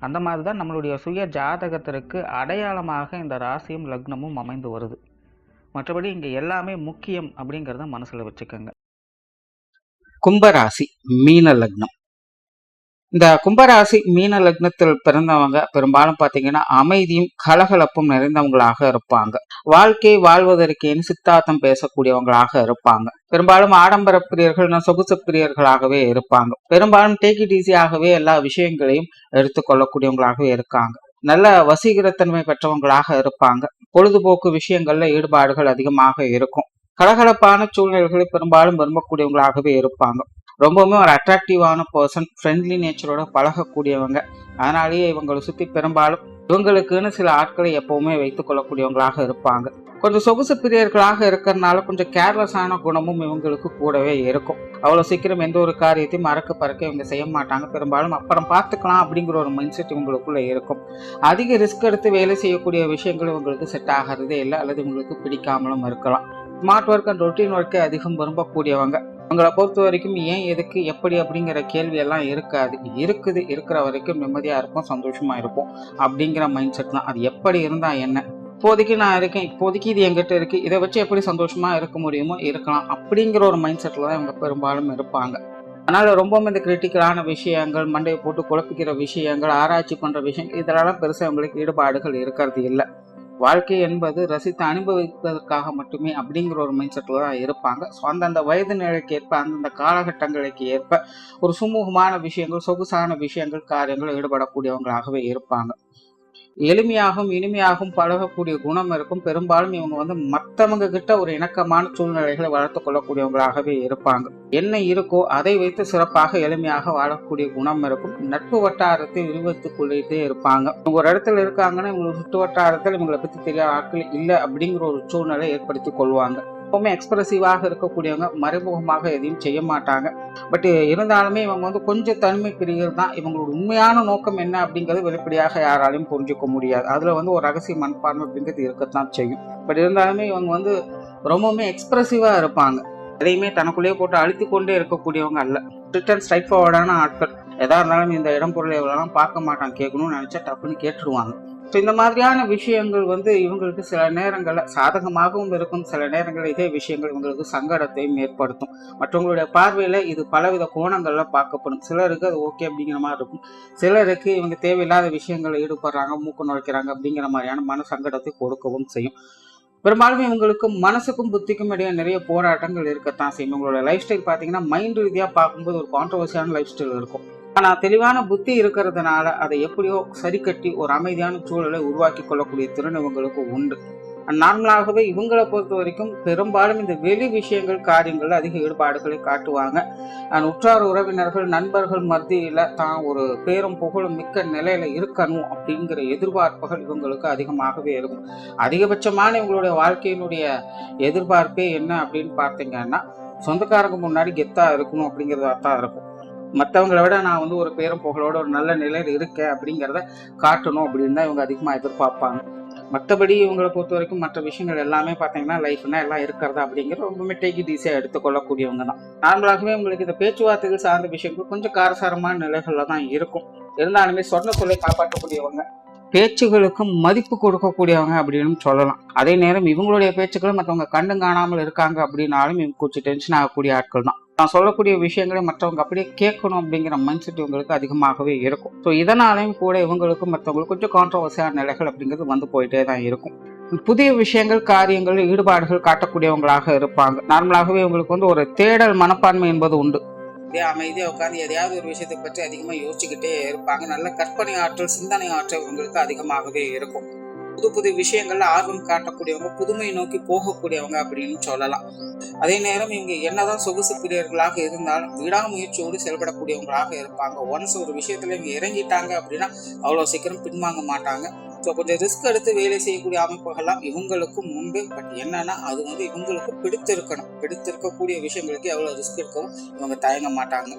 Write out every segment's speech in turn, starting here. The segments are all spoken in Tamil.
அந்த மாதிரி தான் நம்மளுடைய சுய ஜாதகத்திற்கு அடையாளமாக இந்த ராசியும் லக்னமும் அமைந்து வருது. மற்றபடி இங்கே எல்லாமே முக்கியம் அப்படிங்கிறத மனசில் வச்சுக்கோங்க. கும்பராசி மீன லக்னம். இந்த கும்பராசி மீன லக்னத்தில் பிறந்தவங்க பெரும்பாலும் பார்த்தீங்கன்னா அமைதியும் கலகலப்பும் நிறைந்தவங்களாக இருப்பாங்க. வாழ்க்கை வாழ்வதற்கேன்னு சித்தாந்தம் பேசக்கூடியவங்களாக இருப்பாங்க. பெரும்பாலும் ஆடம்பர பிரியர்கள் சொகுசு பிரியர்களாகவே இருப்பாங்க. பெரும்பாலும் டேக் இட் ஈஸியாகவே எல்லா விஷயங்களையும் எடுத்துக்கொள்ளக்கூடியவங்களாகவே இருக்காங்க. நல்ல வசீகரத்தன்மை பெற்றவங்களாக இருப்பாங்க. பொழுதுபோக்கு விஷயங்கள்ல ஈடுபாடுகள் அதிகமாக இருக்கும். கலகலப்பான சூழ்நிலைகளை பெரும்பாலும் விரும்பக்கூடியவங்களாகவே இருப்பாங்க. ரொம்பவுமே ஒரு அட்ராக்டிவான பர்சன் ஃப்ரெண்ட்லி நேச்சரோட பழகக்கூடியவங்க. அதனாலேயே இவங்களை சுற்றி பெரும்பாலும் இவங்களுக்குன்னு சில ஆட்களை எப்பவுமே வைத்துக் கொள்ளக்கூடியவங்களாக இருப்பாங்க. கொஞ்சம் சொகுசு பிரியர்களாக இருக்கிறதுனால கொஞ்சம் கேர்லெஸ்ஸான குணமும் இவங்களுக்கு கூடவே இருக்கும். அவ்வளோ சீக்கிரம் எந்த ஒரு காரியத்தையும் மறக்க பறக்க இவங்க செய்ய மாட்டாங்க. பெரும்பாலும் அப்புறம் பார்த்துக்கலாம் அப்படிங்கிற ஒரு மைண்ட் செட் இவங்களுக்குள்ள இருக்கும். அதிக ரிஸ்க் எடுத்து வேலை செய்யக்கூடிய விஷயங்கள் இவங்களுக்கு செட் ஆகிறதே இல்லை. அல்லது இவங்களுக்கு பிடிக்காமலும் இருக்கலாம். ஸ்மார்ட் ஒர்க் அண்ட் ரொட்டீன் ஒர்க்கை அதிகம் விரும்பக்கூடியவங்க. உங்களை பொறுத்த வரைக்கும் ஏன் எதுக்கு எப்படி அப்படிங்கிற கேள்வி எல்லாம் இருக்காது. இருக்குது இருக்கிற வரைக்கும் நிம்மதியாக இருக்கும் சந்தோஷமாக இருக்கும் அப்படிங்கிற மைண்ட் செட் தான். அது எப்படி இருந்தால் என்ன? இப்போதைக்கு நான் இருக்கேன் இப்போதைக்கு இது என்கிட்ட இருக்குது இதை வச்சு எப்படி சந்தோஷமாக இருக்க முடியுமோ இருக்கலாம். அப்படிங்கிற ஒரு மைண்ட் செட்டில் தான் இவங்க பெரும்பாலும் இருப்பாங்க. அதனால் ரொம்பவும் இந்த கிரிட்டிக்கலான விஷயங்கள் மண்டையை போட்டு குழப்பிக்கிற விஷயங்கள் ஆராய்ச்சி பண்ணுற விஷயங்கள் இதெல்லாம் பெருசாக இவங்களுக்கு ஈடுபாடுகள் இருக்கிறது இல்லை. வாழ்க்கை என்பது ரசித்து அனுபவிப்பதற்காக மட்டுமே அப்படிங்கிற ஒரு மைண்ட் செட்டில் தான் இருப்பாங்க. ஸோ அந்தந்த வயது நிலைக்கு ஏற்ப அந்தந்த காலகட்டங்களுக்கு ஏற்ப ஒரு சுமூகமான விஷயங்கள் சொகுசான விஷயங்கள் காரியங்கள் ஈடுபடக்கூடியவங்களாகவே இருப்பாங்க. எளிமையாகவும் இனிமையாகவும் பழகக்கூடிய குணம் இருக்கும். பெரும்பாலும் இவங்க வந்து மற்றவங்க கிட்ட ஒரு இணக்கமான சூழ்நிலைகளை வளர்த்து கொள்ளக்கூடியவங்களாகவே இருப்பாங்க. என்ன இருக்கோ அதை வைத்து சிறப்பாக எளிமையாக வாழக்கூடிய குணம் இருக்கும். நட்பு வட்டாரத்தை விரிவத்துக் கொள்ளிட்டே இருப்பாங்க. இவங்க ஒரு இடத்துல இருக்காங்கன்னா இவங்க சுற்று வட்டாரத்தில் இவங்களை பத்தி தெரியாத ஆட்கள் இல்லை அப்படிங்கிற ஒரு சூழ்நிலை ஏற்படுத்தி கொள்வாங்க. எப்பவுமே எக்ஸ்பிரசிவாக இருக்கக்கூடியவங்க மறைமுகமாக எதையும் செய்ய மாட்டாங்க. பட் இருந்தாலுமே இவங்க வந்து கொஞ்சம் தனிமை பிரியர் தான். இவங்களோட உண்மையான நோக்கம் என்ன அப்படிங்கிறது வெளிப்படையாக யாராலையும் புரிஞ்சுக்க முடியாது. அதில் வந்து ஒரு ரகசிய மண்பான்மை அப்படிங்கிறது இருக்கத்தான் செய்யும். பட் இருந்தாலுமே இவங்க வந்து ரொம்பவுமே எக்ஸ்பிரசிவாக இருப்பாங்க. எதையுமே தனக்குள்ளேயே போட்டு அழுத்தி கொண்டே இருக்கக்கூடியவங்க அல்ல. ரிட்டர்ன் ஸ்ட்ரைட் ஃபார்வர்டான ஆட்கள். எதா இருந்தாலும் இந்த இடம் பொருளை எவ்வளோலாம் பார்க்க மாட்டாங்க கேட்கணும்னு நினச்சா டப்புன்னு கேட்டுருவாங்க. ஸோ இந்த மாதிரியான விஷயங்கள் வந்து இவங்களுக்கு சில நேரங்களில் சாதகமாகவும் இருக்கும். சில நேரங்களில் இதே விஷயங்கள் இவங்களுக்கு சங்கடத்தையும் ஏற்படுத்தும். மற்றவங்களுடைய பார்வையில் இது பலவித கோணங்களில் பார்க்கப்படும். சிலருக்கு அது ஓகே அப்படிங்கிற மாதிரி இருக்கும். சிலருக்கு இவங்க தேவையில்லாத விஷயங்களை ஈடுபடுறாங்க மூக்கு நுழைக்கிறாங்க அப்படிங்கிற மாதிரியான மன சங்கடத்தை கொடுக்கவும் செய்யும். பெரும்பாலும் இவங்களுக்கு மனசுக்கும் புத்திக்கும் இடையே நிறைய போராட்டங்கள் இருக்கத்தான் செய்யும். இவங்களோட லைஃப் ஸ்டைல் பார்த்தீங்கன்னா மைண்ட் ரீதியாக பார்க்கும்போது ஒரு கான்ட்ரவர்சியான லைஃப் ஸ்டைல் இருக்கும். ஆனால் தெளிவான புத்தி இருக்கிறதுனால அதை எப்படியோ சரி கட்டி ஒரு அமைதியான சூழலை உருவாக்கி கொள்ளக்கூடிய திறன் இவங்களுக்கு உண்டு. நார்மலாகவே இவங்களை பொறுத்த வரைக்கும் பெரும்பாலும் இந்த வெளி விஷயங்கள் காரியங்கள் அதிக ஈடுபாடுகளை காட்டுவாங்க. உற்றார் உறவினர்கள் நண்பர்கள் மத்தியில் தான் ஒரு பேரும் புகழும் மிக்க நிலையில இருக்கணும் அப்படிங்கிற எதிர்பார்ப்புகள் இவங்களுக்கு அதிகமாகவே இருக்கும். அதிகபட்சமான இவங்களுடைய வாழ்க்கையினுடைய எதிர்பார்ப்பே என்ன அப்படின்னு பார்த்தீங்கன்னா சொந்தக்காரங்க முன்னாடி கெத்தா இருக்கணும் அப்படிங்கிறதா தான் இருக்கும். மற்றவங்களை விட நான் வந்து ஒரு பேரும் புகழோட ஒரு நல்ல நிலையில் இருக்கேன் அப்படிங்கிறத காட்டணும் அப்படின்னு தான் இவங்க அதிகமாக எதிர்பார்ப்பாங்க. மற்றபடி இவங்களை பொறுத்த வரைக்கும் மற்ற விஷயங்கள் எல்லாமே பார்த்தீங்கன்னா லைஃப்னா எல்லாம் இருக்கிறதா அப்படிங்கிறது ரொம்பவுமே டேக்கி இட் ஈஸியாக எடுத்துக்கொள்ளக்கூடியவங்க தான். நார்மலாகவே உங்களுக்கு இந்த பேச்சுவார்த்தைகள் சார்ந்த விஷயங்கள் கொஞ்சம் காரசாரமான நிலைகளில் தான் இருக்கும். இருந்தாலுமே சொன்ன சொல்லை காப்பாற்றக்கூடியவங்க பேச்சுகளுக்கும் மதிப்பு கொடுக்கக்கூடியவங்க அப்படின்னு சொல்லலாம். அதே நேரம் இவங்களுடைய பேச்சுக்களும் மற்றவங்க கண்டு காணாமல் இருக்காங்க அப்படின்னாலும் இவங்க கொஞ்சம் டென்ஷன் ஆகக்கூடிய ஆட்கள் தான். நான் சொல்லக்கூடிய விஷயங்களை மற்றவங்க அப்படியே கேட்கணும் அப்படிங்கிற மைண்ட் செட் இவங்களுக்கு அதிகமாகவே இருக்கும். ஸோ இதனாலையும் கூட இவங்களுக்கும் மற்றவங்களுக்கு கொஞ்சம் கான்ட்ரவர்சியான நிலைகள் அப்படிங்கிறது வந்து போயிட்டே தான் இருக்கும். புதிய விஷயங்கள் காரியங்கள் ஈடுபாடுகள் காட்டக்கூடியவங்களாக இருப்பாங்க. நார்மலாகவே இவங்களுக்கு வந்து ஒரு தேடல் மனப்பான்மை என்பது உண்டு. அப்படியே அமைதியாக உட்காந்து எதையாவது ஒரு விஷயத்தை பற்றி அதிகமாக யோசிச்சுக்கிட்டே இருப்பாங்க. நல்ல கற்பனை ஆற்றல் சிந்தனை ஆற்றல் இவங்களுக்கு அதிகமாகவே இருக்கும். புது புது விஷயங்கள்ல ஆர்வம் காட்டக்கூடியவங்க புதுமையை நோக்கி போகக்கூடியவங்க அப்படின்னு சொல்லலாம். அதே நேரம் இவங்க என்னதான் சொகுசு பிரியர்களாக இருந்தாலும் விடாமுயற்சியோடு செயல்படக்கூடியவங்களாக இருப்பாங்க. ஒன்ஸ் ஒரு விஷயத்துல இவங்க இறங்கிட்டாங்க அப்படின்னா அவ்வளோ சீக்கிரம் பின்வாங்க மாட்டாங்க. ஸோ கொஞ்சம் ரிஸ்க் எடுத்து வேலை செய்யக்கூடிய அமைப்புகள்லாம் இவங்களுக்கும் உண்டு. பட் என்னன்னா அது வந்து இவங்களுக்கு பிடித்திருக்கணும். பிடித்திருக்கக்கூடிய விஷயங்களுக்கு எவ்வளோ ரிஸ்க் இருக்கவும் இவங்க தயங்க மாட்டாங்க.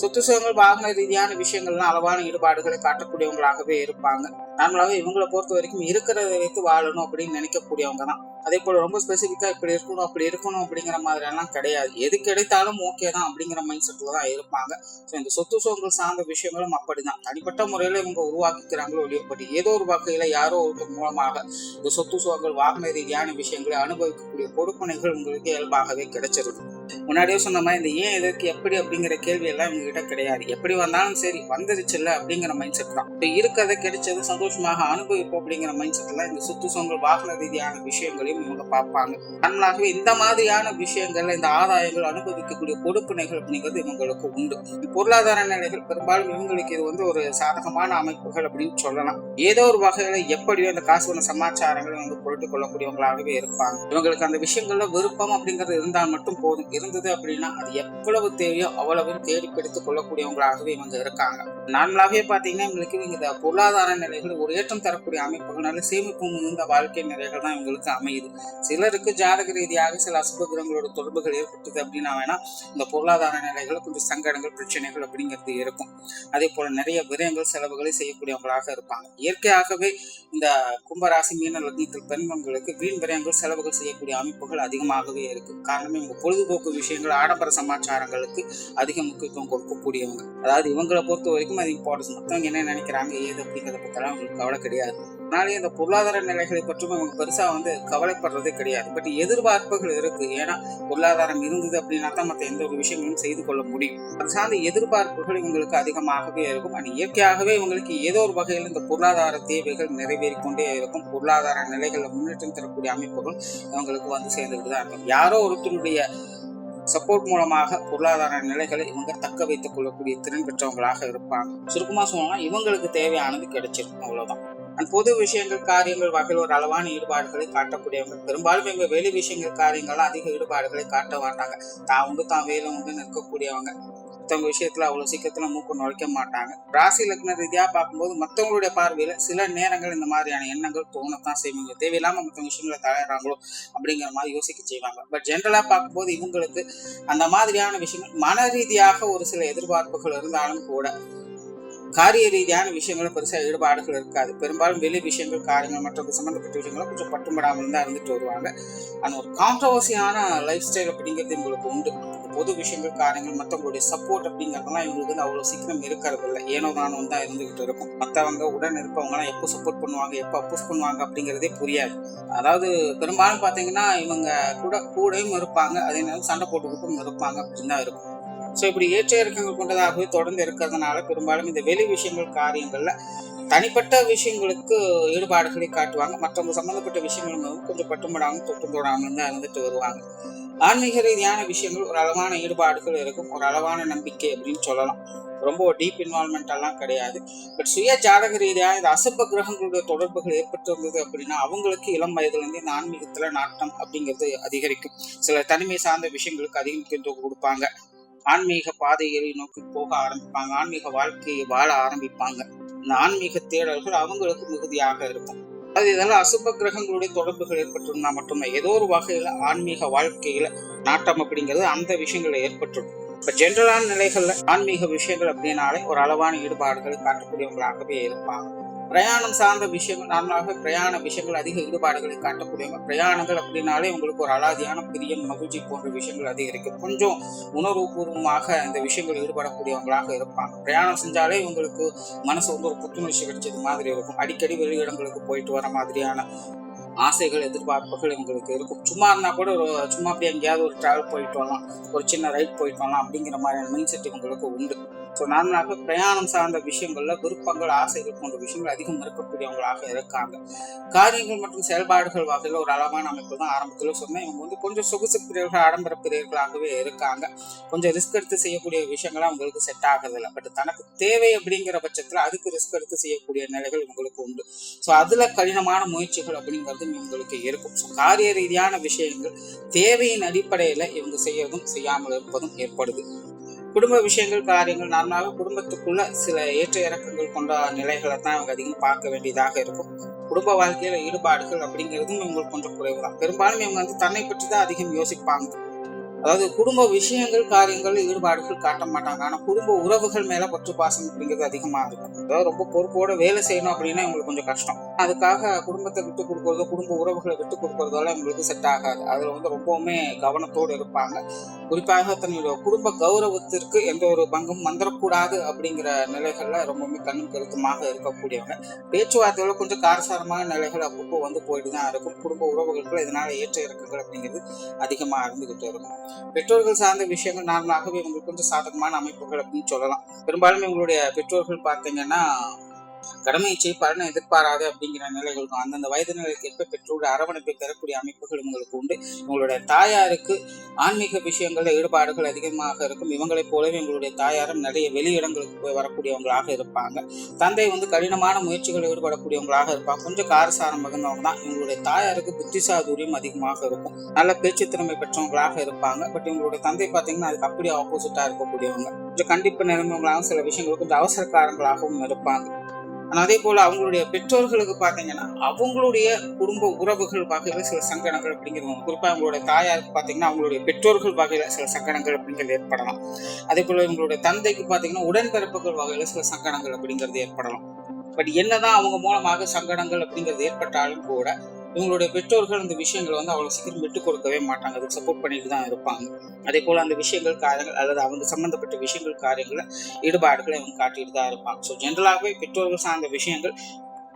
சொத்து சுகங்கள் வாகன ரீதியான விஷயங்கள்லாம் அளவான ஈடுபாடுகளை காட்டக்கூடியவங்களாகவே இருப்பாங்க. நார்மலாகவே இவங்களை பொறுத்த வரைக்கும் இருக்கிறத வைத்து வாழணும் அப்படின்னு நினைக்கக்கூடியவங்க தான். அதே போல ரொம்ப ஸ்பெசிஃபிக்காக இப்படி இருக்கணும் அப்படி இருக்கணும் அப்படிங்கிற மாதிரி எல்லாம் கிடையாது. எது கிடைத்தாலும் ஓகே தான் அப்படிங்கிற மைண்ட் செட்டில் தான் இருப்பாங்க. ஸோ இந்த சொத்து சுகங்கள் சார்ந்த விஷயங்களும் அப்படிதான். தனிப்பட்ட முறையில இவங்க உருவாக்கிக்கிறாங்களோ இல்லையோ ஏதோ ஒரு வகையில் யாரோ ஒருத்தர் மூலமாக இந்த சொத்து சுகங்கள் வாகன ரீதியான விஷயங்களை அனுபவிக்கக்கூடிய கொடுப்பனைகள் உங்களுக்கு இயல்பாகவே கிடைச்சிருக்கு முன்னாடியே சொன்ன மாதிரி இந்த ஏன் எதற்கு எப்படி அப்படிங்கிற கேள்வி எல்லாம் இவங்க கிட்ட கிடையாது. எப்படி வந்தாலும் சரி வந்துருச்சுல்ல அப்படிங்கிற மைண்ட் செட் தான். இப்போ இருக்கிறத கிடைச்சது சந்தோஷமாக அனுபவிப்போம் அப்படிங்கிற மைண்ட் செட்ல இந்த சொத்து வாகன ரீதியான விஷயங்களையும் இவங்க பார்ப்பாங்க. நார்மலாகவே இந்த மாதிரியான விஷயங்கள் இந்த ஆதாயங்கள் அனுபவிக்கக்கூடிய கொடுப்பினைகள் அப்படிங்கிறது இவங்களுக்கு உண்டு. பொருளாதார நிலைகள் பெரும்பாலும் இவங்களுக்கு இது வந்து ஒரு சாதகமான அமைப்புகள் அப்படின்னு சொல்லலாம். ஏதோ ஒரு வகையில எப்படியோ இந்த காசு வந்த சமாச்சாரங்களை இவங்க பொருட்டு கொள்ளக்கூடியவங்களாகவே இருப்பாங்க. இவங்களுக்கு அந்த விஷயங்கள்ல விருப்பம் அப்படிங்கிறது இருந்தால் மட்டும் போதும். இருந்தது அப்படின்னா அது எவ்வளவு தேவையோ அவ்வளவும் தேடி பிடித்து கொள்ளக்கூடியவங்களாகவே இவங்க இருக்காங்க. நார்மலாகவே பார்த்தீங்கன்னா இவங்களுக்கு இவங்க இந்த பொருளாதார நிலைகள் ஒரு ஏற்றம் தரக்கூடிய அமைப்புகள்னால சேமிப்பு மிகுந்த வாழ்க்கை நிலைகள் தான் இவங்களுக்கு அமையுது. சிலருக்கு ஜாதக ரீதியாக சில அசுபகிரங்களோட தொடர்புகள் ஏற்பட்டது அப்படின்னா வேணா இந்த பொருளாதார நிலைகள் கொஞ்சம் சங்கடங்கள் பிரச்சனைகள் அப்படிங்கிறது இருக்கும். அதே போல் நிறைய விரயங்கள் செலவுகளை செய்யக்கூடியவங்களாக இருப்பாங்க. இயற்கையாகவே இந்த கும்பராசி மீன லக்னத்தில் பெண்மங்களுக்கு வீண் விரயங்கள் செலவுகள் செய்யக்கூடிய அமைப்புகள் அதிகமாகவே இருக்கும் காரணமே இவங்க பொழுதுபோக்கு விஷயங்கள் ஆடம்பர சமாச்சாரங்களுக்கு அதிக முக்கியத்துவம் கொடுக்கக்கூடியவங்க. அதாவது இவங்களை பொறுத்த வரைக்கும் அது இம்பார்ட்டன்ஸ் மற்றவங்க என்ன நினைக்கிறாங்க ஏது அப்படிங்கிறத பற்றிலாம் அவங்களுக்கு கவலை கிடையாது. அதனாலே இந்த பொருளாதார நிலைகளை பற்றும் அவங்க பெருசாக வந்து கவலைப்படுறதே கிடையாது. பட் எதிர்பார்ப்புகள் இருக்கு. ஏன்னா பொருளாதாரம் இருந்தது அப்படின்னா தான் மற்ற எந்த ஒரு விஷயங்களும் செய்து கொள்ள முடியும். அது சார்ந்த எதிர்பார்ப்புகள் இவங்களுக்கு அதிகமாகவே இருக்கும். அண்ட் இயற்கையாகவே இவங்களுக்கு ஏதோ ஒரு வகையில் இந்த பொருளாதார தேவைகள் நிறைவேறிக் கொண்டே இருக்கும். பொருளாதார நிலைகளில் முன்னேற்றம் தரக்கூடிய அமைப்புகள் இவங்களுக்கு வந்து சேர்ந்துக்கிட்டு தான் இருக்கும். யாரோ ஒருத்தருடைய சப்போர்ட் மூலமாக பொருளாதார நிலைகளை இவங்க தக்க வைத்துக் கொள்ளக்கூடிய திறன் பெற்றவங்களாக இருப்பாங்க. சுருக்கமா சொல்லலாம் இவங்களுக்கு தேவையானது கிடைச்சிருக்கும் அவ்வளவுதான். அண்ட் பொது விஷயங்கள் காரியங்கள் வகையில் ஒரு அளவான ஈடுபாடுகளை காட்டக்கூடியவங்க. பெரும்பாலும் இவங்க வெளி விஷயங்கள் காரியங்கள்லாம் அதிக ஈடுபாடுகளை காட்ட மாட்டாங்க. தான் உண்டு தான் வேலை உண்டு நிற்கக்கூடியவங்க. மற்றவங்க விஷயத்துல அவ்வளவு சீக்கிரத்துல மூக்கு நுழைக்க மாட்டாங்க. ராசி லக்ன ரீதியா பார்க்கும்போது மற்றவங்களுடைய பார்வையில சில நேரங்கள் இந்த மாதிரியான எண்ணங்கள் தோணத்தான் செய்வாங்க தேவையில்லாம மற்றவங்க விஷயங்களை தலையிறாங்களோ அப்படிங்கிற மாதிரி யோசிக்க செய்வாங்க. பட் ஜென்ரலா பார்க்கும்போது இவங்களுக்கு அந்த மாதிரியான விஷயங்கள் மன ரீதியாக ஒரு சில எதிர்பார்ப்புகள் இருந்தாலும் கூட காரிய ரீதியான விஷயங்களும் பெருசாக ஈடுபாடுகள் இருக்காது. பெரும்பாலும் வெளி விஷயங்கள் காரியங்கள் மற்றும் சம்மந்தப்பட்ட விஷயங்களும் கொஞ்சம் பட்டுப்படாமல் தான் இருந்துட்டு வருவாங்க. அந்த ஒரு கான்ட்ரவர்சியான லைஃப் ஸ்டைல் அப்படிங்கிறது இவங்களுக்கு உண்டு. பொது விஷயங்கள் காரியங்கள் மற்றவங்களுடைய சப்போர்ட் அப்படிங்கிறதெல்லாம் இவங்களுக்கு வந்து அவ்வளோ சீக்கிரம் இருக்கிறது இல்லை ஏனோ தானோ தான் இருந்துகிட்டு இருக்கும். மற்றவங்க உடன் இருப்பவங்கலாம் எப்போ சப்போர்ட் பண்ணுவாங்க எப்போ அப்போஸ் பண்ணுவாங்க அப்படிங்கிறதே புரியாது. அதாவது பெரும்பாலும் பார்த்தீங்கன்னா இவங்க கூட கூடயும் இருப்பாங்க. அதே நேரம் சண்டை போட்டுக்கிட்டும் இருப்பாங்க. அப்படின்னு தான் இருக்கும். ஸோ இப்படி ஏற்ற இறக்கங்கள் கொண்டதாகவே தொடர்ந்து இருக்கிறதுனால பெரும்பாலும் இந்த வெளி விஷயங்கள் காரியங்களில் தனிப்பட்ட விஷயங்களுக்கு ஈடுபாடுகளை காட்டுவாங்க. மற்றவங்க சம்மந்தப்பட்ட விஷயங்களும் கொஞ்சம் பட்டுப்படாமல் தொட்டு போடாமல் தான் இருந்துட்டு வருவாங்க. ஆன்மீக ரீதியான விஷயங்கள் ஒரு அளவான ஈடுபாடுகள் இருக்கும். ஒரு அளவான நம்பிக்கை அப்படின்னு சொல்லலாம். ரொம்ப டீப் இன்வால்மெண்ட் எல்லாம் கிடையாது. பட் சுய ஜாதக ரீதியாக இந்த அசுப கிரகங்களுடைய தொடர்புகள் ஏற்பட்டு இருந்தது அப்படின்னா அவங்களுக்கு இளம் வயதுலேருந்து இந்த ஆன்மீகத்தில் நாட்டம் அப்படிங்கிறது அதிகரிக்கும். சில தனிமை சார்ந்த விஷயங்களுக்கு அதிக முக்கியத்துவம் கொடுப்பாங்க. ஆன்மீக பாதைகளை நோக்கி போக ஆரம்பிப்பாங்க. ஆன்மீக வாழ்க்கையை வாழ ஆரம்பிப்பாங்க. இந்த ஆன்மீக தேடல்கள் அவங்களுக்கு மிகுதியாக இருக்கும். அது இதெல்லாம் அசுப கிரகங்களுடைய தொடர்புகள் ஏற்பட்டிருந்தா மட்டுமே ஏதோ ஒரு வகையில ஆன்மீக வாழ்க்கையில நாட்டம் அப்படிங்கிறது அந்த விஷயங்கள்ல ஏற்பட்டுரும். இப்ப ஜென்ரலான நிலைகள்ல ஆன்மீக விஷயங்கள் அப்படின்னாலே ஒரு அளவான ஈடுபாடுகளை காட்டக்கூடியவங்களாகவே இருப்பாங்க. பிரயாணம் சார்ந்த விஷயங்கள் நார்மலாக பிரயாண விஷயங்கள் அதிக ஈடுபாடுகளை காட்டக்கூடியவங்க பிரயாணங்கள் அப்படின்னாலே உங்களுக்கு ஒரு அலாதியான பிரியம் மகிழ்ச்சி போன்ற விஷயங்கள் அதிகரிக்கும் கொஞ்சம் உணர்வுபூர்வமாக இந்த விஷயங்கள் ஈடுபடக்கூடியவங்களாக இருப்பாங்க. பிரயாணம் செஞ்சாலே உங்களுக்கு மனசு வந்து ஒரு புத்துணர்ச்சி கிடைச்சது மாதிரி இருக்கும். அடிக்கடி வெளியிடங்களுக்கு போயிட்டு வர மாதிரியான ஆசைகள் எதிர்பார்ப்புகள் எங்களுக்கு இருக்கும். சும்மா இருந்தால் கூட ஒரு சும்மா அப்படியே எங்கேயாவது ஒரு ட்ராவல் போயிட்டு வரலாம். ஒரு சின்ன ரைட் போயிட்டு வரலாம் அப்படிங்கிற மாதிரியான மைண்ட் செட் உங்களுக்கு உண்டு. ஸோ நார்மலாக பிரயாணம் சார்ந்த விஷயங்கள்ல விருப்பங்கள் ஆசைகள் போன்ற விஷயங்கள் அதிகம் இருக்கக்கூடியவங்களாக இருக்காங்க. காரியங்கள் மற்றும் செயல்பாடுகள் வகையில் ஒரு அளவான அமைப்பு தான் ஆரம்பத்தில் சொன்னேன். இவங்க வந்து கொஞ்சம் சொகுசு பிரியர்கள் ஆடம்பர பிரியர்களாகவே இருக்காங்க. கொஞ்சம் ரிஸ்க் எடுத்து செய்யக்கூடிய விஷயங்கள்லாம் உங்களுக்கு செட் ஆகுறதில்ல பட் தனக்கு தேவை அப்படிங்கிற பட்சத்தில் அதுக்கு ரிஸ்க் எடுத்து செய்யக்கூடிய நிலைகள் உங்களுக்கு உண்டு. ஸோ அதுல கடினமான முயற்சிகள் அப்படிங்கிறது இவங்களுக்கு இருக்கும். ஸோ காரிய ரீதியான விஷயங்கள் தேவையின் அடிப்படையில இவங்க செய்யறதும் செய்யாமல் இருப்பதும் ஏற்படுது. குடும்ப விஷயங்கள் காரியங்கள் நார்மலாக குடும்பத்துக்குள்ள சில ஏற்ற இறக்கங்கள் கொண்ட நிலைகளை தான் இவங்க அதிகம் பார்க்க வேண்டியதாக இருக்கும். குடும்ப வாழ்க்கையில ஈடுபாடுகள் அப்படிங்கிறதும் இவங்களுக்கு கொஞ்சம் குறைவு தான். பெரும்பாலும் இவங்க வந்து தன்னை பற்றி தான் அதிகம் யோசிப்பாங்க. அதாவது குடும்ப விஷயங்கள் காரியங்கள் ஈடுபாடுகள் காட்ட மாட்டாங்க. ஆனால் குடும்ப உறவுகள் மேல பற்று பாசம் அப்படிங்கிறது அதிகமாக இருக்கும். அதாவது ரொம்ப பொறுப்போட வேலை செய்யணும் அப்படின்னா இவங்களுக்கு கொஞ்சம் கஷ்டம். அதுக்காக குடும்பத்தை விட்டு கொடுக்கறதோ குடும்ப உறவுகளை விட்டு கொடுக்கறதோல எங்களுக்கு செட் ஆகாது. அதுல வந்து ரொம்பவுமே கவனத்தோடு இருப்பாங்க. குறிப்பாக தன்னுடைய குடும்ப கௌரவத்திற்கு எந்த ஒரு பங்கும் வந்துடக்கூடாது அப்படிங்கிற நிலைகள்ல ரொம்பவுமே கண்ணும் கருத்துமாக இருக்கக்கூடியவங்க. பேச்சுவார்த்தையில கொஞ்சம் காரசாரமான நிலைகள் அப்பப்போ வந்து போயிட்டு தான் இருக்கும். குடும்ப உறவுகளுக்குள்ள இதனால ஏற்ற இறக்குகள் அப்படிங்கிறது அதிகமா இருந்துகிட்டு இருக்கும். பெற்றோர்கள் சார்ந்த விஷயங்கள் நார்மலாகவே உங்களுக்கு கொஞ்சம் சாதகமான அமைப்புகள் அப்படின்னு சொல்லலாம். பெரும்பாலும் எங்களுடைய பெற்றோர்கள் பார்த்தீங்கன்னா கடமையை செய் பலனை எதிர்பாராது அப்படிங்கிற நிலைகளுக்கும் அந்தந்த வயது நிலைக்கு ஏற்ப பெற்றோருடைய அரவணைப்பை பெறக்கூடிய அமைப்புகள் உங்களுக்கு உண்டு. உங்களுடைய தாயாருக்கு ஆன்மீக விஷயங்கள்ல ஈடுபாடுகள் அதிகமாக இருக்கும். இவங்களைப் போலவே உங்களுடைய தாயாரும் நிறைய வெளியிடங்களுக்கு போய் வரக்கூடியவங்களாக இருப்பாங்க. தந்தை வந்து கடினமான முயற்சிகளில் ஈடுபடக்கூடியவங்களாக இருப்பாங்க கொஞ்சம் காரசாரம் பகிர்ந்தவங்க தான். இவங்களுடைய தாயாருக்கு புத்திசாதுரியம் அதிகமாக இருக்கும். நல்ல பேச்சு திறமை பெற்றவங்களாக இருப்பாங்க. பட் இவங்களுடைய தந்தை பார்த்தீங்கன்னா அதுக்கு அப்படியே ஆப்போசிட்டா இருக்கக்கூடியவங்க. கொஞ்சம் கண்டிப்பு நிறைந்தவங்களாகவும் சில விஷயங்கள் கொஞ்சம் அவசரக்காரங்களாகவும் இருப்பாங்க. அதே போல அவங்களுடைய பெற்றோர்களுக்கு பார்த்தீங்கன்னா அவங்களுடைய குடும்ப உறவுகள் வகையில சில சங்கடங்கள் அப்படிங்கிறது குறிப்பாக அவங்களுடைய தாயாருக்கு பார்த்தீங்கன்னா அவங்களுடைய பெற்றோர்கள் வகையில் சில சங்கடங்கள் அப்படிங்கிறது ஏற்படலாம். அதே போல இவங்களுடைய தந்தைக்கு பார்த்தீங்கன்னா உடன்பிறப்புகள் வகையில் சில சங்கடங்கள் அப்படிங்கிறது ஏற்படலாம். பட் என்னதான் அவங்க மூலமாக சங்கடங்கள் அப்படிங்கிறது ஏற்பட்டாலும் கூட இவங்களுடைய பெற்றோர்கள் இந்த விஷயங்களை வந்து அவ்வளவு சீக்கிரம் விட்டு கொடுக்கவே மாட்டாங்க. அதுக்கு சப்போர்ட் பண்ணிட்டு தான் இருப்பாங்க. அதே போல அந்த விஷயங்கள் காரியங்கள் அல்லது அவங்க சம்மந்தப்பட்ட விஷயங்கள் காரியங்களை ஈடுபாடுகளை அவங்க காட்டிட்டு தான் இருப்பாங்க. ஸோ ஜென்ரலாகவே பெற்றோர்கள் சார்ந்த விஷயங்கள்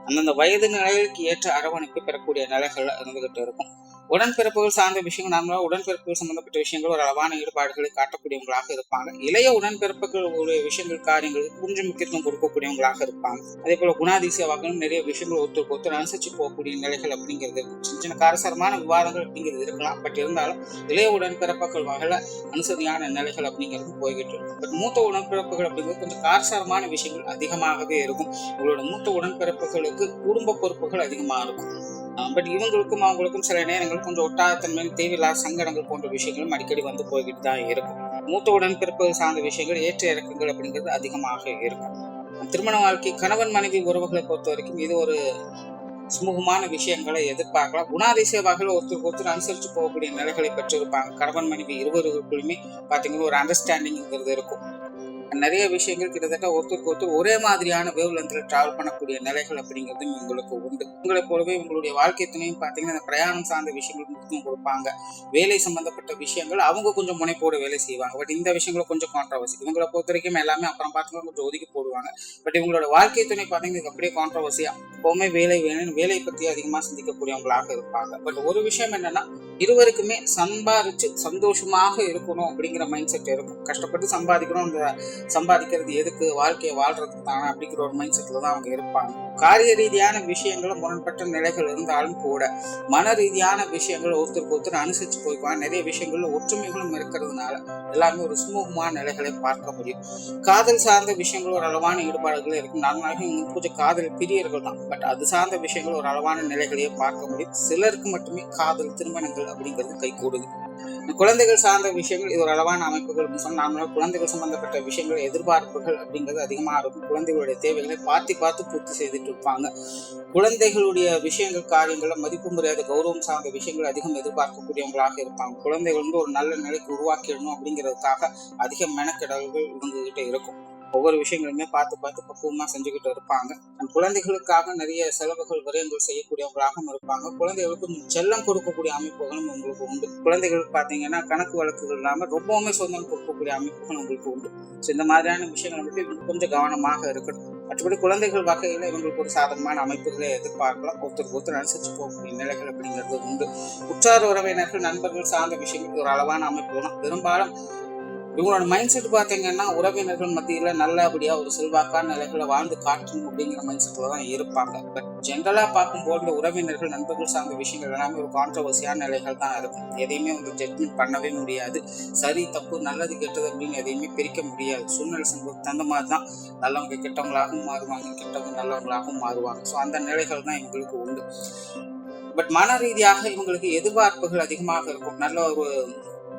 அந்தந்த வயது நிலைகளுக்கு ஏற்ற அரவணைப்பு பெறக்கூடிய நிலைகள் இருந்துகிட்டு இருக்கும். உடன்பிறப்புகள் சார்ந்த விஷயங்கள் நார்மலாக உடன்பிறப்புகள் சம்பந்தப்பட்ட விஷயங்கள் ஒரு அளவான ஈடுபாடுகளை காட்டக்கூடியவங்களாக இருப்பாங்க. இளைய உடன்பிறப்புகள் உடைய விஷயங்கள் காரியங்களுக்கு கொஞ்சம் முக்கியத்துவம் கொடுக்கக்கூடியவங்களாக இருப்பாங்க. அதே போல குணாதிசய வகையும் நிறைய விஷயங்கள் ஒருத்தருக்கு ஒருத்தர் அனுசரிச்சு போகக்கூடிய நிலைகள் அப்படிங்கிறது சின்ன சின்ன காரசாரமான விவாதங்கள் அப்படிங்கிறது இருக்கலாம். பட் இருந்தாலும் இளைய உடன்பிறப்புகள் வகையில் அனுசரியான நிலைகள் அப்படிங்கிறது போய்கிட்டு இருக்கும். பட் மூத்த உடன்பிறப்புகள் அப்படிங்கிறது கொஞ்சம் காரசாரமான விஷயங்கள் அதிகமாகவே இருக்கும். உங்களோட மூத்த உடன்பிறப்புகளுக்கு குடும்ப பொறுப்புகள் அதிகமாக இருக்கும். பட் இவங்களுக்கும் அவங்களுக்கும் சில நேரங்கள் கொஞ்சம் ஒட்டாதத்தன்மை தேவையில்லாத சங்கடங்கள் போன்ற விஷயங்களும் அடிக்கடி வந்து போய்கிட்டு தான் இருக்கும். மூத்த உடன்பிறப்பு சார்ந்த விஷயங்கள் ஏற்ற இறக்கங்கள் அப்படிங்கிறது அதிகமாக இருக்கும். திருமண வாழ்க்கை கணவன் மனைவி உறவுகளை பொறுத்த வரைக்கும் இது ஒரு சுமூகமான விஷயங்களை எதிர்பார்க்கலாம். குணாதிசய வகையில் ஒருத்தருக்கு ஒருத்தர் அனுசரித்து போகக்கூடிய நிலைகளை பெற்றிருப்பாங்க. கணவன் மனைவி இருவருக்குள்ளுமே பார்த்தீங்கன்னா ஒரு அண்டர்ஸ்டாண்டிங்கிறது இருக்கும். நிறைய விஷயங்கள் கிட்டத்தட்ட ஒருத்தருக்கு ஒருத்தர் ஒரே மாதிரியான வேவ் லென்த்ல டிராவல் பண்ணக்கூடிய நிலைகள் அப்படிங்கிறது உங்களுக்கு உண்டு. உங்களை போலவே உங்களுடைய வாழ்க்கை துணையும் பார்த்தீங்கன்னா அந்த பிரயாணம் சார்ந்த விஷயங்கள் முக்கியம் கொடுப்பாங்க. வேலை சம்பந்தப்பட்ட விஷயங்கள் அவங்க கொஞ்சம் முனைப்போட வேலை செய்வாங்க. பட் இந்த விஷயங்கள் கொஞ்சம் கான்ட்ரவர்சி இவங்களை பொறுத்த வரைக்கும் எல்லாமே அப்புறம் பார்த்தீங்கன்னா கொஞ்சம் ஒதுக்கி போடுவாங்க. பட் இவங்களோட வாழ்க்கை துணை பார்த்தீங்கன்னா இது அப்படியே கான்ட்ரவர்சியா எப்பவுமே வேலை வேணும் வேலையை பற்றி அதிகமாக சிந்திக்கக்கூடியவங்களாக இருப்பாங்க. பட் ஒரு விஷயம் என்னன்னா இருவருக்குமே சம்பாதிச்சு சந்தோஷமாக இருக்கணும் அப்படிங்கிற மைண்ட் செட் இருக்கும். கஷ்டப்பட்டு சம்பாதிக்கணும் அந்த சம்பாதிக்கிறது எதுக்கு வாழ்க்கையை வாழ்றதுக்கு தானே அப்படிங்கிற ஒரு மைண்ட் செட்ல தான் அவங்க இருப்பாங்க. காரிய ரீதியான விஷயங்களும் முரண்பட்ட நிலைகள் இருந்தாலும் கூட மன ரீதியான விஷயங்கள் ஒருத்தருக்கு ஒருத்தர் அனுசரிச்சு போய்க்குவாங்க. நிறைய விஷயங்கள்ல ஒற்றுமைகளும் இருக்கிறதுனால எல்லாமே ஒரு சுமூகமான நிலைகளை பார்க்க முடியும். காதல் சார்ந்த விஷயங்கள் ஒரு அளவான ஈடுபாடுகள் இருக்கும். நார்மலாக கொஞ்சம் காதல் பிரியர்கள் தான். பட் அது சார்ந்த விஷயங்கள் ஒரு அளவான நிலைகளையே பார்க்க முடியும். சிலருக்கு மட்டுமே காதல் திருமணங்கள் அப்படிங்கிறது கை கூடுது குழந்தைகள் சார்ந்த விஷயங்கள் இது ஒரு அளவான அமைப்புகள் அப்படின்னு சொன்னா நார்மலாக குழந்தைகள் சம்பந்தப்பட்ட விஷயங்கள் எதிர்பார்ப்புகள் அப்படிங்கிறது அதிகமாக இருக்கும். குழந்தைகளுடைய தேவைகளை பார்த்து பார்த்து பூர்த்தி செய்துட்டு இருப்பாங்க. குழந்தைகளுடைய விஷயங்கள் காரியங்கள்ல மதிப்பு மரியாதை கௌரவம் சார்ந்த விஷயங்கள் அதிகம் எதிர்பார்க்கக்கூடியவங்களாக இருப்பாங்க. குழந்தைகள் வந்து ஒரு நல்ல நிலைக்கு உருவாக்கிடணும் அப்படிங்கிறதுக்காக அதிக மெனக்கெடல்கள் இவங்க இருக்கும். ஒவ்வொரு விஷயங்களுமே பார்த்து பார்த்து பக்குவமா செஞ்சுக்கிட்டு இருப்பாங்க. குழந்தைகளுக்காக நிறைய செலவுகள் விரயங்கள் செய்யக்கூடியவங்களாகவும் இருப்பாங்க. குழந்தைகளுக்கு செல்லம் கொடுக்கக்கூடிய அமைப்புகளும் உங்களுக்கு உண்டு. குழந்தைகளுக்கு பார்த்தீங்கன்னா கணக்கு வழக்குகள் இல்லாமல் ரொம்பவுமே சொந்தம் கொடுக்கக்கூடிய அமைப்புகள் உங்களுக்கு உண்டு. ஸோ இந்த மாதிரியான விஷயங்கள் வந்துட்டு கொஞ்சம் கவனமாக இருக்கணும். மற்றபடி குழந்தைகள் வகையில் இவங்களுக்கு ஒரு சாதகமான அமைப்புகளை எதிர்பார்க்கலாம். ஒருத்தருக்கு ஒருத்தர் அனுசரிச்சு போகக்கூடிய நிலைகள் அப்படிங்கிறது உண்டு. உற்றார் உறவினர்கள் நண்பர்கள் சார்ந்த விஷயங்கள் ஒரு அளவான அமைப்பு வேணும். பெரும்பாலும் இவங்களோட மைண்ட் செட் பார்த்தீங்கன்னா உறவினர்கள் மத்தியில் நல்லபடியாக ஒரு செல்வாக்கான நிலைகளை வாழ்ந்து காட்டணும் அப்படிங்கிற மைண்ட் செட்டில் தான் இருப்பாங்க பட் ஜென்ரலாக பார்க்கும்போது உறவினர்கள் நண்பர்கள் சார்ந்த விஷயங்கள் எல்லாமே ஒரு கான்ட்ரவர்சியான நிலைகள் தான் இருக்கும். எதையுமே வந்து ஜட்மெண்ட் பண்ணவே முடியாது. சரி தப்பு நல்லது கெட்டது அப்படின்னு எதையுமே பிரிக்க முடியாது. சூழ்நிலை சம்பவத்துக்கு தகுந்த மாதிரி தான் நல்லவங்க கெட்டவங்களாகவும் மாறுவாங்க கெட்டவங்க நல்லவங்களாகவும் மாறுவாங்க. ஸோ அந்த நிலைகள் தான் எங்களுக்கு உண்டு. பட் மன ரீதியாக இவங்களுக்கு எதிர்பார்ப்புகள் அதிகமாக இருக்கும். நல்ல ஒரு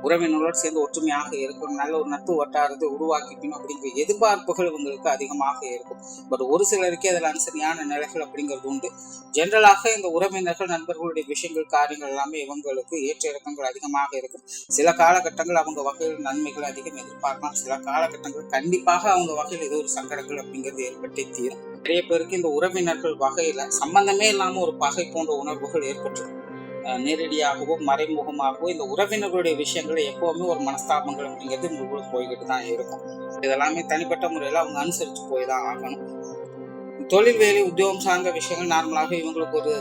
உறவினரோடு சேர்ந்து ஒற்றுமையாக இருக்கும் நல்ல ஒரு நட்பு வட்டாரத்தை உருவாக்கிக்கணும் அப்படிங்கிற எதிர்பார்ப்புகள் இவங்களுக்கு அதிகமாக இருக்கும். பட் ஒரு சிலருக்கே அதில் அனுசரியான நிலைகள் அப்படிங்கிறது உண்டு. ஜென்ரலாக இந்த உறவினர்கள் நண்பர்களுடைய விஷயங்கள் காரியங்கள் எல்லாமே இவங்களுக்கு ஏற்ற இறக்கங்கள் அதிகமாக இருக்கும். சில காலகட்டங்கள் அவங்க வகையில் நன்மைகள் அதிகம் எதிர்பார்க்கலாம். சில காலகட்டங்கள் கண்டிப்பாக அவங்க வகையில் ஏதோ ஒரு சங்கடங்கள் அப்படிங்கிறது ஏற்பட்டே தீரும். நிறைய பேருக்கு இந்த உறவினர்கள் வகையில் சம்பந்தமே இல்லாமல் ஒரு பகை போன்ற உணர்வுகள் ஏற்பட்டிருக்கும் நேரடியாகவோ மறைமுகமாகவோ இந்த உறவினர்களுடைய விஷயங்கள் எப்பவுமே ஒரு மனஸ்தாபங்கள் அப்படிங்கிறது முழுவதும் போய்கிட்டு தான் இருக்கும். இதெல்லாமே தனிப்பட்ட முறையில் அவங்க அனுசரித்து போய் தான் ஆகணும். தொழில் வேலை உத்தியோகம் சார்ந்த விஷயங்கள் நார்மலாக இவங்களுக்கு ஒரு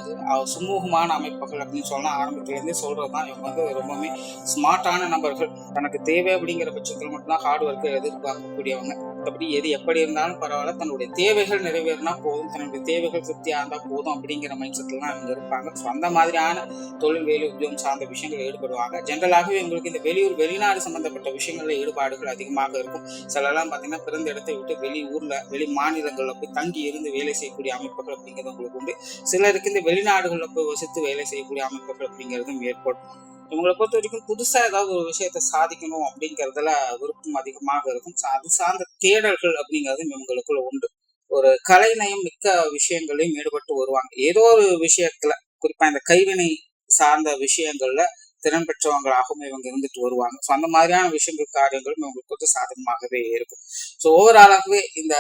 சுமூகமான அமைப்புகள் அப்படின்னு சொன்னால் ஆரம்பத்துலேருந்தே சொல்கிறது தான். இவங்க வந்து ரொம்பவுமே ஸ்மார்ட்டான நபர்கள். தனக்கு தேவை அப்படிங்கிற பட்சத்தில் மட்டும்தான் ஹார்ட் ஒர்க்கை எதிர்பார்க்கக்கூடியவங்க. மற்றபடி எது எப்படி இருந்தாலும் பரவாயில்ல. தன்னுடைய தேவைகள் நிறைவேறினா போதும். தன்னுடைய தேவைகள் திருப்தியா இருந்தால் போதும் அப்படிங்கிற மைண்ட் செட்டில் தான் இருப்பாங்க. ஸோ அந்த மாதிரியான தொழில் வேலை உத்தியோகம் சார்ந்த விஷயங்கள் ஈடுபடுவாங்க. ஜென்ரலாகவே உங்களுக்கு இந்த வெளியூர் வெளிநாடு சம்பந்தப்பட்ட விஷயங்களில் ஈடுபாடுகள் அதிகமாக இருக்கும். சிலலாம் பார்த்தீங்கன்னா பிறந்த இடத்தை விட்டு வெளி ஊர்ல வெளி மாநிலங்களில் போய் தங்கி இருந்து வேலை செய்யக்கூடிய அமைப்புகள் அப்படிங்கிறது உங்களுக்கு உண்டு. சிலருக்கு இந்த வெளிநாடுகளில் போய் வசித்து வேலை செய்யக்கூடிய அமைப்புகள் அப்படிங்கிறதும் ஏற்படும். இவங்களை பொறுத்த வரைக்கும் புதுசா ஏதாவது ஒரு விஷயத்தை சாதிக்கணும் அப்படிங்கறதுல விருப்பம் அதிகமாக இருக்கும். அது சார்ந்த தேடல்கள் அப்படிங்கிறது இவங்களுக்குள்ள உண்டு. ஒரு கலைநயம் மிக்க விஷயங்களையும் ஈடுபட்டு வருவாங்க. ஏதோ ஒரு விஷயத்துல குறிப்பா இந்த கைவினை சார்ந்த விஷயங்கள்ல திறன் பெற்றவங்களாகவும் இவங்க இருந்துட்டு வருவாங்க. ஸோ அந்த மாதிரியான விஷயங்கள் காரியங்களும் இவங்களுக்கு வந்து சாதகமாகவே இருக்கும். ஸோ ஓவராலாகவே இந்த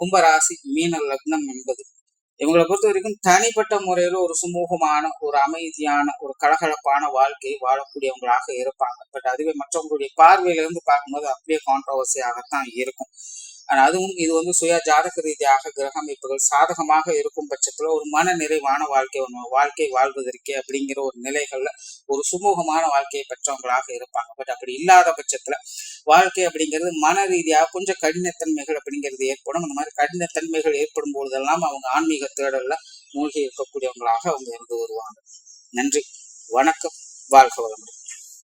கும்பராசி மீன லக்னம் என்பது இவங்களை பொறுத்த வரைக்கும் தனிப்பட்ட முறையில ஒரு சுமூகமான ஒரு அமைதியான ஒரு கலகலப்பான வாழ்க்கையை வாழக்கூடியவங்களாக இருப்பாங்க. பட் அதுவே மற்றவங்களுடைய பார்வையில இருந்து பார்க்கும்போது அப்படியே கான்ட்ரவர்சியாகத்தான் இருக்கும். அதுவும் இது வந்து சுய ஜாதக ரீதியாக கிரக அமைப்புகள் சாதகமாக இருக்கும் பட்சத்துல ஒரு மன நிறைவான வாழ்க்கை ஒன்று வாழ்க்கை வாழ்வதற்கே அப்படிங்கிற ஒரு நிலைகள்ல ஒரு சுமூகமான வாழ்க்கையை பெற்றவங்களாக இருப்பாங்க. பட் அப்படி இல்லாத பட்சத்துல வாழ்க்கை அப்படிங்கிறது மன ரீதியாக கொஞ்சம் கடினத்தன்மைகள் அப்படிங்கிறது ஏற்படும். அந்த மாதிரி கடினத்தன்மைகள் ஏற்படும் பொழுதெல்லாம் அவங்க ஆன்மீக தேடல்ல மூழ்கி இருக்கக்கூடியவங்களாக அவங்க இருந்து வருவாங்க. நன்றி. வணக்கம். வாழ்க வளமுடன்.